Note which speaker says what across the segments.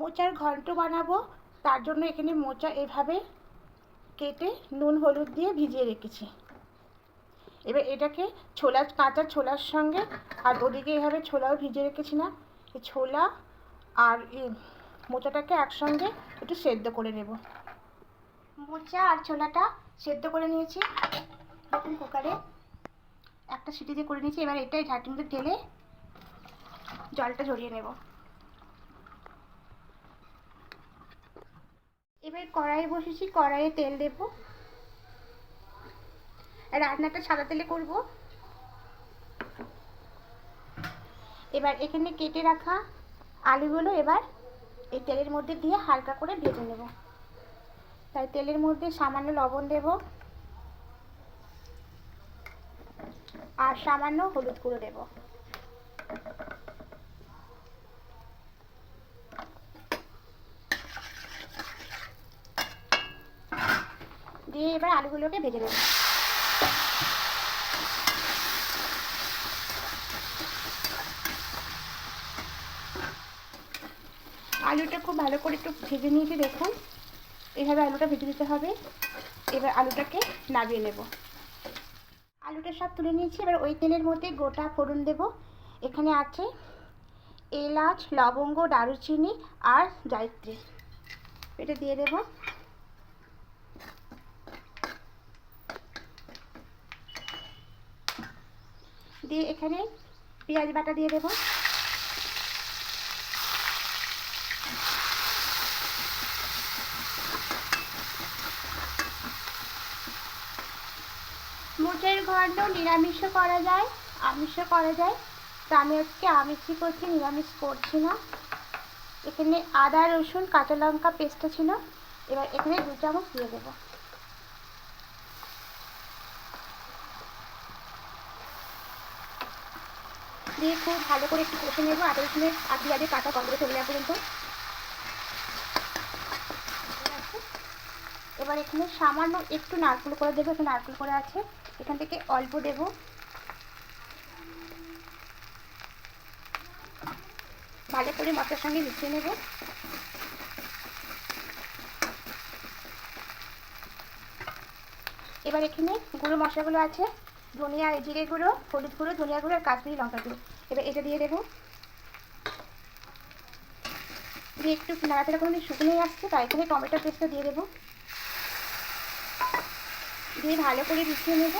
Speaker 1: মোচার ঘন্ট বানাবো। তার জন্য এখানে মোচা এভাবে কেটে নুন, হলুদ দিয়ে ভিজিয়ে রেখেছি। এবার এটাকে ছোলা, কাঁচা ছোলার সঙ্গে আর ওদিকে এভাবে ছোলাও ভিজিয়ে রেখেছি না। ছোলা আর মোচাটাকে একসঙ্গে একটু সেদ্ধ করে নেব। মোচা আর ছোলাটা সেদ্ধ করে নিয়েছি। দেখুন কুকারে একটা সিটি দিয়ে করে নিয়েছি। এবার এটাই ঝাঁটিতে ঢেলে জলটা ঝরিয়ে নেব। এবার কড়াই বসেছি, কড়াইয়ে তেল দেব। রান্নাটা সাদা তেলে করব। এবার এখানে কেটে রাখা আলুগুলো এবার এই তেলের মধ্যে দিয়ে হালকা করে ভেজে নেব। তাই তেলের মধ্যে সামান্য লবণ দেব আর সামান্য হলুদ গুঁড়ো দেব দিয়ে এবার আলুগুলোকে ভেজে নেব। আলুটা খুব ভালো করে একটু ভেজে নিয়েছি, দেখুন। এইভাবে আলুটা ভেজে দিতে হবে। এবার আলুটাকে নামিয়ে নেব। আলুটা সব তুলে নিয়েছি। এবার ওই তেলের মধ্যে গোটা ফোড়ন দেব। এখানে আছে এলাচ, লবঙ্গ, দারুচিনি আর জায়ত্রী। এটা দিয়ে দেব। দিয়ে এখানে পেঁয়াজ বাটা দিয়ে দেবো। মোটের ঘন্ট নিরামিষও করা যায় আমিষও করা যায়। তো আমি আজকে আমিষই করছি, নিরামিষ করছি না। এখানে আদা, রসুন, কাঁচা লঙ্কা, পেস্টটা ছিল। এবার এখানে দু চামচ দিয়ে দেবো। দিয়ে খুব ভালো করে একটু কষে নেব, আদা রসুনের আর পেঁয়াজের কাঁচা গন্ধ চলে যাওয়া পর্যন্ত এবার এখানে সামান্য একটু নারকেল করে দেবো, একটু নারকেল করে আছে, এখান থেকে অল্প দেব। ভালো করে মশলার সঙ্গে মিশিয়ে নেব। এবার এখানে গুঁড়ো মশলাগুলো আছে ধনিয়া জিরে গুঁড়ো, হলুদ গুঁড়ো, ধনিয়া গুঁড়ো আর কাশ্মীরি লঙ্কা গুঁড়ো। এবার এটা দিয়ে দেবো দিয়ে একটু নাড়াচাড়া করে শুকনো আসছে তাই এখানে টমেটো পেস্টটা দিয়ে দেবো। দিয়ে ভালো করে মিশিয়ে নেব।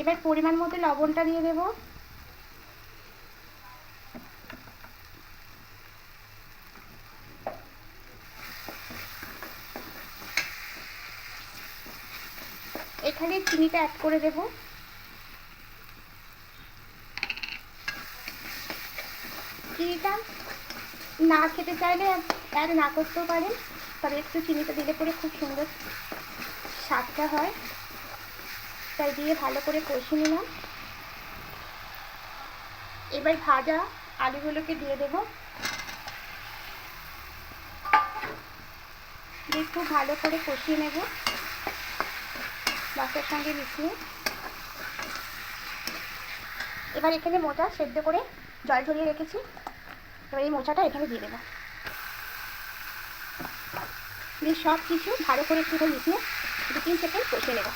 Speaker 1: এবার পরিমাণ মতো লবণটা দিয়ে দেব। এখানে চিনিটা অ্যাড করে দেবো। চিনিটা না খেতে চাইলে অ্যাড না করতেও পারেন, তবে একটু চিনিটা দিলে পরে খুব সুন্দর স্বাদটা হয়। তাই দিয়ে ভালো করে কষে নিলাম। এবার ভাজা আলুগুলোকে দিয়ে দেব। দিয়ে খুব ভালো করে কষিয়ে নেব। মশলার সঙ্গে মিশিয়ে এবার এখানে মোটা সেদ্ধ করে জল ঝরিয়ে রেখেছি। এবার এই মোচাটা এখানে দিয়ে দেবো। দিয়ে সব কিছু ভালো করে একটু মিশিয়ে দু তিন সেকেন্ড কষে নেব।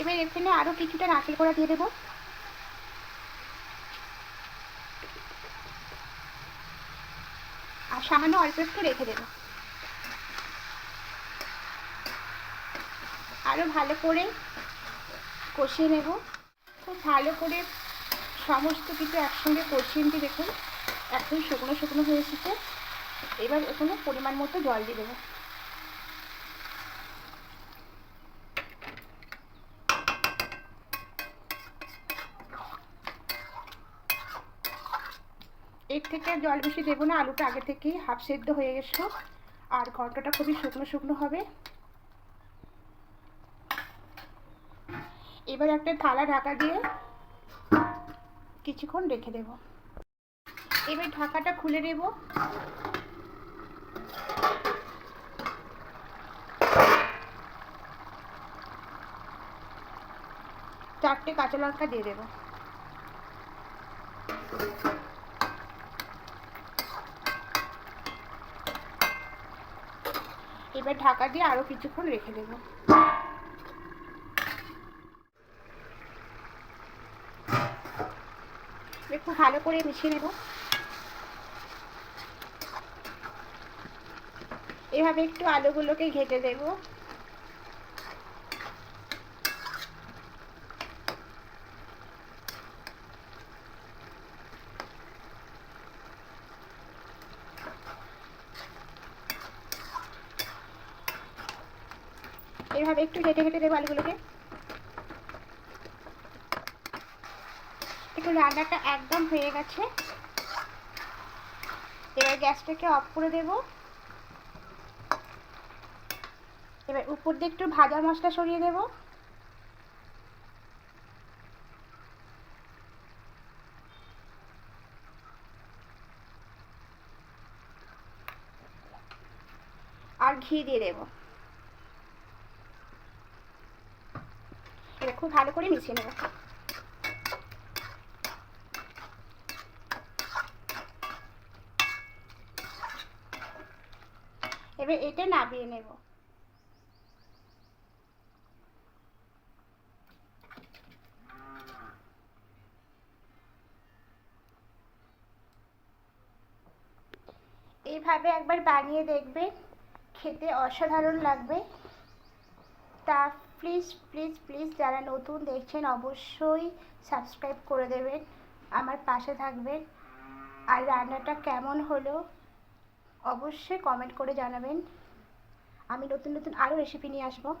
Speaker 1: এবার এখানে আরও কিছুটা নারকেল করা দিয়ে দেবো। আর সামান্য অল্প একটু রেখে দেবো। আরও ভালো করে কষিয়ে নেব। খুব ভালো করে সমস্ত কিছু একসঙ্গে কষিয়ে নিতে দেখুন একদম শুকনো শুকনো হয়ে এসেছে। এবার এখানে পরিমাণ মতো জল দিয়ে দেবো। এর থেকে জল বেশি দেবো না, আলুটা আগে থেকেই হাফ সেদ্ধ হয়ে গেছে। আর ঘন্টটা খুবই শুকনো শুকনো হবে। এবার একটা থালা ঢাকা দিয়ে কিছুক্ষণ রেখে দেব। এবার ঢাকাটা খুলে দেব চারটে কাঁচা লঙ্কা দিয়ে দেবো। এবার ঢাকা দিয়ে আরও কিছুক্ষণ রেখে দেবো। একটু ভালো করে মিশিয়ে নেব। এভাবে একটু আলুগুলোকে ঘেটে দেবো। এভাবে একটু ঘেটে ঘেটে দেবো আলুগুলোকে। একটু রান্নাটা একদম হয়ে গেছে। এবার গ্যাসটাকে অফ করে দেব। এবার উপর দিয়ে একটু ভাজা মশলা সরিয়ে দেব। আর ঘি দিয়ে দেবো। এবার খুব ভালো করে মিশিয়ে নেব। এবার এটা নামিয়ে নেব। এইভাবে একবার বানিয়ে দেখবে, খেতে অসাধারণ লাগবে। তা প্লিজ প্লিজ প্লিজ যারা নতুন দেখছেন অবশ্যই সাবস্ক্রাইব করে দেবেন, আমার পাশে থাকবেন। আর রান্নাটা কেমন হলো অবশ্যই কমেন্ট করে জানাবেন। আমি নতুন নতুন আরও রেসিপি নিয়ে আসব।